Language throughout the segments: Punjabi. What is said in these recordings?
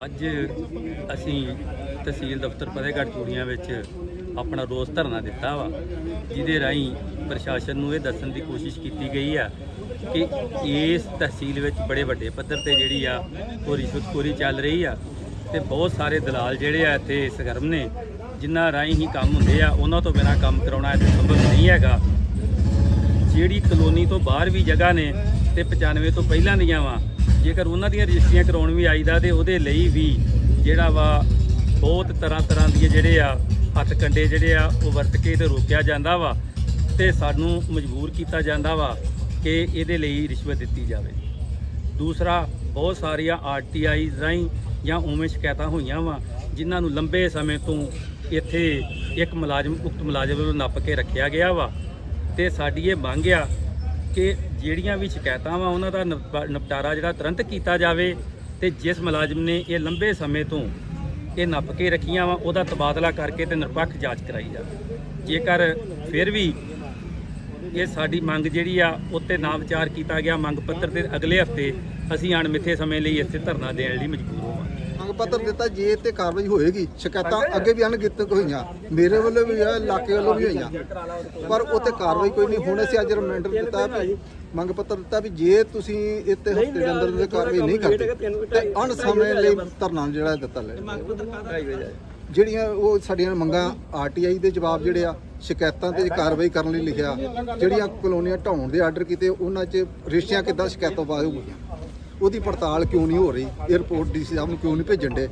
ਅੱਜ ਅਸੀਂ ਤਹਿਸੀਲ ਦਫ਼ਤਰ ਫਤਿਹਗੜ੍ਹ ਚੂੜੀਆਂ ਵਿੱਚ ਆਪਣਾ ਰੋਸ ਧਰਨਾ ਦਿੱਤਾ ਵਾ, ਜਿਹਦੇ ਰਾਹੀਂ ਪ੍ਰਸ਼ਾਸਨ ਨੂੰ ਇਹ ਦੱਸਣ ਦੀ ਕੋਸ਼ਿਸ਼ ਕੀਤੀ ਗਈ ਆ ਕਿ ਇਸ ਤਹਿਸੀਲ ਵਿੱਚ ਬੜੇ ਵੱਡੇ ਪੱਧਰ ਤੇ ਜਿਹੜੀ ਆ ਉਹ ਰਿਸ਼ਵਤਖੋਰੀ ਚੱਲ ਰਹੀ ਆ ਤੇ ਬਹੁਤ ਸਾਰੇ ਦਲਾਲ ਜਿਹੜੇ ਆ ਇੱਥੇ ਸਰਗਰਮ ਨੇ, ਜਿਨ੍ਹਾਂ ਰਾਹੀਂ ਹੀ ਕੰਮ ਹੁੰਦੇ ਆ, ਉਹਨਾਂ ਤੋਂ ਬਿਨਾਂ ਕੰਮ ਕਰਾਉਣਾ ਇੱਥੇ ਸੰਭਵ ਨਹੀਂ ਹੈਗਾ। ਜਿਹੜੀ ਕਲੋਨੀ ਤੋਂ ਬਾਹਰ ਵੀ ਜਗ੍ਹਾ ਨੇ ਤੇ 95 ਤੋਂ ਪਹਿਲਾਂ ਦੀਆਂ ਵਾ ਜੇਕਰ ਉਹਨਾਂ ਦੀਆਂ ਰਜਿਸਟਰੀਆਂ ਕਰਾਉਣ ਵੀ ਆਈਦਾ ਤੇ ਉਹਦੇ ਲਈ ਵੀ ਜਿਹੜਾ ਵਾ ਬਹੁਤ ਤਰ੍ਹਾਂ ਤਰ੍ਹਾਂ ਦੀਆਂ ਜਿਹੜੇ ਆ ਹੱਥ ਕੰਡੇ ਜਿਹੜੇ ਆ ਉਹ ਵਰਤ ਕੇ ਤੇ ਰੋਕਿਆ ਜਾਂਦਾ ਵਾ ਤੇ ਸਾਨੂੰ ਮਜਬੂਰ ਕੀਤਾ ਜਾਂਦਾ ਵਾ ਕਿ ਇਹਦੇ ਲਈ ਰਿਸ਼ਵਤ ਦਿੱਤੀ ਜਾਵੇ। ਦੂਸਰਾ, ਬਹੁਤ ਸਾਰੀਆਂ ਆਰਟੀਆਈ ਰਾਹੀਂ ਜਾਂ ਉਵੇਂ ਸ਼ਿਕਾਇਤਾਂ ਹੋਈਆਂ ਵਾ ਜਿਨ੍ਹਾਂ ਨੂੰ ਲੰਬੇ ਸਮੇਂ ਤੋਂ ਇੱਥੇ ਇੱਕ ਮੁਲਾਜ਼ਮ, ਉਕਤ ਮੁਲਾਜ਼ਮ ਵੱਲੋਂ ਨੱਪ ਕੇ ਰੱਖਿਆ ਗਿਆ ਵਾ ਤੇ ਸਾਡੀ ਇਹ ਮੰਗ ਆ ਕਿ ਜਿਹੜੀਆਂ ਵੀ ਸ਼ਿਕਾਇਤਾਂ ਵਾ ਉਹਨਾਂ ਦਾ ਨਿਪ- ਨਿਪਟਾਰਾ ਜਿਹੜਾ ਤੁਰੰਤ ਕੀਤਾ ਜਾਵੇ ਤੇ ਜਿਸ ਮੁਲਾਜ਼ਮ ਨੇ ਇਹ ਲੰਬੇ ਸਮੇਂ ਤੋਂ ਇਹ ਨੱਪ ਕੇ ਰੱਖੀਆਂ ਵਾ, ਉਹਦਾ ਤਬਾਦਲਾ ਕਰਕੇ ਤੇ ਨਿਰਪੱਖ ਜਾਂਚ ਕਰਾਈ ਜਾਵੇ। ਜੇਕਰ ਫਿਰ ਵੀ ਇਹ ਸਾਡੀ ਮੰਗ ਜਿਹੜੀ ਆ ਉੱਤੇ ਨਾ ਵਿਚਾਰ ਕੀਤਾ ਗਿਆ। ਮੰਗ ਪੱਤਰ ਤੇ ਅਗਲੇ ਹਫ਼ਤੇ ਅਸੀਂ ਅਣਮਿੱਥੇ ਸਮੇਂ ਲਈ ਇੱਥੇ ਧਰਨਾ ਦੇਣ ਲਈ ਮਜਬੂਰ ਹੋਵਾਂਗੇ ਪੱਤਰ ਦਿੱਤਾ ਜੇ ਤੇ ਕਾਰਵਾਈ ਹੋਏਗੀ ਸ਼ਿਕਾਇਤਾਂ ਅੱਗੇ ਵੀ ਅਣਗਿਣਤ ਹੋਈਆਂ ਮੇਰੇ ਵੱਲੋਂ ਵੀ ਹੋਇਆ ਇਲਾਕੇ ਵੱਲੋਂ ਵੀ ਹੋਈਆਂ। ਪਰ ਉੱਤੇ ਕਾਰਵਾਈ ਕੋਈ ਨਹੀਂ ਹੁਣ ਅਸੀਂ ਅੱਜ ਰਿਮਾਈਂਡਰ ਦਿੱਤਾ ਵੀ ਮੰਗ ਪੱਤਰ ਦਿੱਤਾ ਵੀ ਜੇ ਤੁਸੀਂ ਇੱਥੇ ਹਫ਼ਤੇ ਦੇ ਅੰਦਰ ਦੇ ਕਾਰਵਾਈ ਨਹੀਂ ਕਰਦੇ ਤੇ ਅਣ ਸਮੇਂ ਲਈ ਧਰਨਾ ਜਿਹੜਾ ਦਿੱਤਾ ਲੈ ਜਿਹੜੀਆਂ ਉਹ ਸਾਡੀਆਂ ਮੰਗਾਂ ਆਰਟੀਆਈ ਦੇ ਜਵਾਬ ਜਿਹੜੇ ਆ ਸ਼ਿਕਾਇਤਾਂ ਤੇ ਕਾਰਵਾਈ ਕਰਨ ਲਈ ਲਿਖਿਆ ਜਿਹੜੀਆਂ ਕਲੋਨੀਆਂ ਢਾਉਣ ਦੇ ਆਰਡਰ ਕੀਤੇ ਉਹਨਾਂ 'ਚ ਰਿਸ਼ਤਿਆਂ ਕਿੱਦਾਂ ਸ਼ਿਕਾਇਤਾਂ ਬਾਅਦ ਹੋਈਆਂ ਉਹਦੀ ਪੜਤਾਲ ਕਿਉਂ ਨਹੀਂ ਹੋ ਰਹੀ? ਇਹ ਰਿਪੋਰਟ ਡੀਸੀ ਸਾਹਿਬ ਨੂੰ ਕਿਉਂ ਨਹੀਂ ਭੇਜਣ ਦੇ?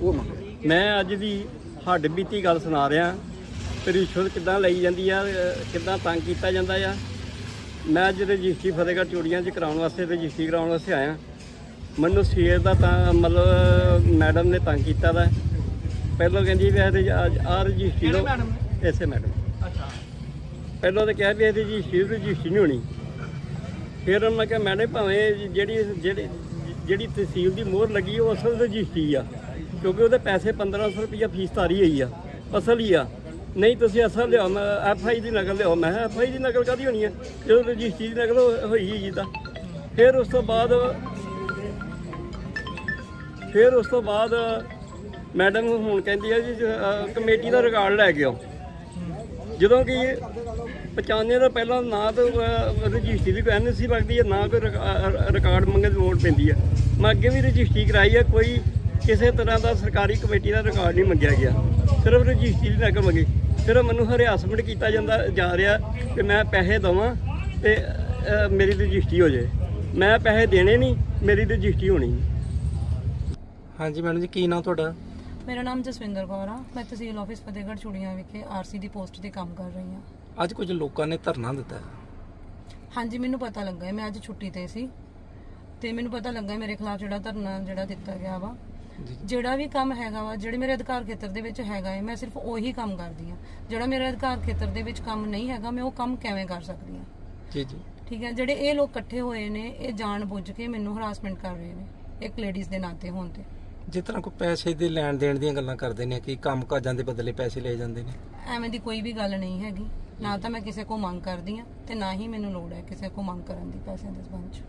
ਉਹ ਮੰਗਿਆ ਮੈਂ ਅੱਜ ਦੀ ਹੱਡ ਬੀਤੀ ਗੱਲ ਸੁਣਾ ਰਿਹਾ। ਤੇ ਰਿਸ਼ਵਤ ਕਿੱਦਾਂ ਲਈ ਜਾਂਦੀ ਆ ਕਿੱਦਾਂ ਤੰਗ ਕੀਤਾ ਜਾਂਦਾ ਆ। ਮੈਂ ਅੱਜ ਰਜਿਸਟਰੀ ਫਤਿਹਗੜ੍ਹ ਚੂੜੀਆਂ 'ਚ ਕਰਾਉਣ ਵਾਸਤੇ ਰਜਿਸਟਰੀ ਕਰਾਉਣ ਵਾਸਤੇ ਆਇਆ। ਮੈਨੂੰ ਸਵੇਰ ਦਾ ਤਾਂ ਮਤਲਬ ਮੈਡਮ ਨੇ ਤੰਗ ਕੀਤਾ ਦਾ ਪਹਿਲਾਂ ਕਹਿੰਦੀ ਵੀ ਇਹ ਆ ਰਜਿਸਟਰੀ ਲਓ। ਐਸੇ ਮੈਡਮ ਅੱਛਾ। ਪਹਿਲਾਂ ਤਾਂ ਕਿਹਾ ਵੀ ਇਹਦੀ ਰਜਿਸਟਰੀ ਰਜਿਸਟਰੀ ਨਹੀਂ ਹੋਣੀ। ਫਿਰ ਮੈਂ ਕਿਹਾ, ਮੈਡਮ, ਭਾਵੇਂ ਜਿਹੜੀ ਜਿਹੜੀ ਜਿਹੜੀ ਤਹਿਸੀਲ ਦੀ ਮੋਹਰ ਲੱਗੀ ਉਹ ਅਸਲ ਰਜਿਸਟਰੀ ਆ, ਕਿਉਂਕਿ ਉਹਦੇ ਪੈਸੇ 1500 ਰੁਪਈਆ ਫੀਸ ਤਾਰੀ ਹੋਈ ਆ, ਅਸਲ ਹੀ ਆ। ਨਹੀਂ, ਤੁਸੀਂ ਅਸਲ ਲਿਆਓ, ਮੈਂ ਐਫ ਆਈ ਦੀ ਨਕਲ ਲਿਆਓ। ਮੈਂ ਐਫ ਆਈ ਦੀ ਨਕਲ ਕਾਦੀ ਹੋਣੀ ਆ? ਜਦੋਂ ਰਜਿਸਟਰੀ ਦੀ ਨਕਲ ਹੋਈ ਹੀ ਤਾਂ। ਫਿਰ ਉਸ ਤੋਂ ਬਾਅਦ ਫਿਰ ਉਸ ਤੋਂ ਬਾਅਦ ਮੈਡਮ ਹੁਣ ਕਹਿੰਦੀ ਆ ਜੀ ਕਮੇਟੀ ਦਾ ਰਿਕਾਰਡ ਲੈ ਕੇ ਆਓ। ਜਦੋਂ ਕਿ 95 ਦਾ ਪਹਿਲਾਂ ਨਾ ਤਾਂ ਰਜਿਸਟਰੀ ਦੀ ਕੋਈ ਐਨਸੀ ਲੱਗਦੀ ਹੈ ਨਾ ਕੋਈ ਰਿਕਾਰਡ ਮੰਗਣ ਦੀ ਲੋੜ ਪੈਂਦੀ ਹੈ ਮੈਂ ਅੱਗੇ ਵੀ ਰਜਿਸਟਰੀ ਕਰਾਈ ਹੈ ਕੋਈ ਕਿਸੇ ਤਰ੍ਹਾਂ ਦਾ ਸਰਕਾਰੀ ਕਮੇਟੀ ਦਾ ਰਿਕਾਰਡ ਨਹੀਂ ਮੰਗਿਆ ਗਿਆ। ਸਿਰਫ ਰਜਿਸਟਰੀ ਦੀ ਨਕਲ ਮੰਗੀ। ਸਿਰਫ ਮੈਨੂੰ ਹਰਿਆਸਮੈਂਟ ਕੀਤਾ ਜਾਂਦਾ ਜਾ ਰਿਹਾ ਕਿ ਮੈਂ ਪੈਸੇ ਦਵਾਂ ਤੇ ਮੇਰੀ ਰਜਿਸਟਰੀ ਹੋ ਜਾਏ। ਮੈਂ ਪੈਸੇ ਦੇਣੇ ਨਹੀਂ ਮੇਰੀ ਰਜਿਸਟਰੀ ਹੋਣੀ ਹਾਂਜੀ ਮੈਡਮ ਜੀ ਕੀ ਨਾਮ ਤੁਹਾਡਾ? ਮੇਰਾ ਨਾਮ ਜਸਵਿੰਦਰ ਕੌਰ ਆ। ਮੈਂ ਤਹਿਸੀਲ ਆਫਿਸ ਫਤਿਹਗੜ੍ਹ ਚੂੜੀਆਂ ਵਿਖੇ ਆਰਸੀ ਦੀ ਪੋਸਟ ਤੇ ਕੰਮ ਕਰ ਰਹੀ ਹਾਂ। ਅੱਜ ਕੁਝ ਲੋਕਾਂ ਨੇ ਧਰਨਾ ਦਿੱਤਾ। ਹੈ। ਹਾਂਜੀ ਮੈਨੂੰ ਪਤਾ ਲੱਗਾ ਹੈ, ਮੈਂ ਅੱਜ ਛੁੱਟੀ ਤੇ ਸੀ। ਤੇ ਮੈਨੂੰ ਪਤਾ ਲੱਗਾ ਹੈ ਮੇਰੇ ਖਿਲਾਫ ਜਿਹੜਾ ਧਰਨਾ ਜਿਹੜਾ ਦਿੱਤਾ ਗਿਆ ਵਾ ਜੀ। ਜਿਹੜਾ ਵੀ ਕੰਮ ਹੈਗਾ ਵਾ ਜਿਹੜੇ ਮੇਰੇ ਅਧਿਕਾਰ ਖੇਤਰ ਦੇ ਵਿੱਚ ਹੈਗਾ ਹੈ ਮੈਂ ਸਿਰਫ ਉਹੀ ਕੰਮ ਕਰਦੀ ਹਾਂ। ਜਿਹੜਾ ਮੇਰੇ ਅਧਿਕਾਰ ਖੇਤਰ ਦੇ ਵਿੱਚ ਕੰਮ ਨਹੀਂ ਹੈਗਾ ਮੈਂ ਉਹ ਕੰਮ ਕਿਵੇਂ ਕਰ ਸਕਦੀ ਹਾਂ? ਜੀ ਜੀ। ਠੀਕ ਹੈ ਜਿਹੜੇ ਇਹ ਲੋਕ ਇਕੱਠੇ ਹੋਏ ਨੇ ਇਹ ਜਾਣ ਬੁੱਝ ਕੇ ਮੈਨੂੰ ਹਰਾਸਮੈਂਟ ਕਰ ਰਹੇ ਨੇ ਇੱਕ ਲੇਡੀਜ਼ ਦੇ ਨਾਤੇ ਹੋਣ ਤੇ। ਜਿਸ ਤਰ੍ਹਾਂ ਕੋਈ ਪੈਸੇ ਦੇ ਲੈਣ ਦੇਣ ਦੀਆਂ ਗੱਲਾਂ ਕਰਦੇ ਨੇ ਕਿ ਕੰਮ ਕਾਜਾਂ ਦੇ ਬਦਲੇ ਪੈਸੇ ਲਏ ਜਾਂਦੇ ਨੇ। ਐਵੇਂ ਦੀ ਕੋਈ ਵੀ ਗੱਲ ਨਹੀਂ ਹੈਗੀ। ਨਾ ਤਾਂ ਮੈਂ ਕਿਸੇ ਕੋ ਮੰਗ ਕਰਦੀ ਆ ਤੇ ਨਾ ਹੀ ਮੈਨੂੰ ਲੋੜ ਹੈ ਕਿਸੇ ਕੋ ਮੰਗ ਕਰਨ ਦੀ ਪੈਸਿਆਂ ਦੇ ਸੰਬੰਧ 'ਚ।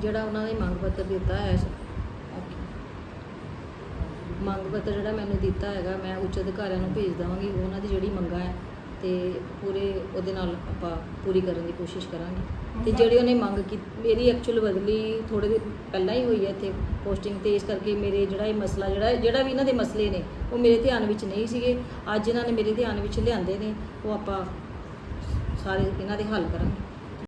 ਜਿਹੜਾ ਉਹਨਾਂ ਨੇ ਮੰਗ ਪੱਤਰ ਦਿੱਤਾ ਹੈ ਮੰਗ ਪੱਤਰ ਜਿਹੜਾ ਮੈਨੂੰ ਦਿੱਤਾ ਹੈਗਾ ਮੈਂ ਉੱਚ ਅਧਿਕਾਰੀਆਂ ਨੂੰ ਭੇਜ ਦੇਵਾਂਗੀ ਉਹਨਾਂ ਦੀ ਜਿਹੜੀ ਮੰਗਾਂ ਹੈ ਤੇ ਪੂਰੇ ਉਹਦੇ ਨਾਲ ਆਪਾਂ ਪੂਰੀ ਕਰਨ ਦੀ ਕੋਸ਼ਿਸ਼ ਕਰਾਂਗੇ। ਤੇ ਜਿਹੜੀ ਉਹਨੇ ਮੰਗ ਕੀਤੀ ਮੇਰੀ ਐਕਚੁਅਲ ਬਦਲੀ ਥੋੜੇ ਦਿਨ ਪਹਿਲਾਂ ਹੀ ਹੋਈ ਹੈ ਇੱਥੇ ਪੋਸਟਿੰਗ ਤੇ ਇਸ ਕਰਕੇ ਮੇਰੇ ਜਿਹੜਾ ਇਹ ਮਸਲਾ ਜਿਹੜਾ ਜਿਹੜਾ ਵੀ ਇਹਨਾਂ ਦੇ ਮਸਲੇ ਨੇ ਉਹ ਮੇਰੇ ਧਿਆਨ ਵਿੱਚ ਨਹੀਂ ਸੀਗੇ। ਅੱਜ ਇਹਨਾਂ ਨੇ ਮੇਰੇ ਧਿਆਨ ਵਿੱਚ ਲਿਆਂਦੇ ਨੇ ਉਹ ਆਪਾਂ ਸਾਰੇ ਇਹਨਾਂ ਦੇ ਹੱਲ ਕਰਾਂਗੇ।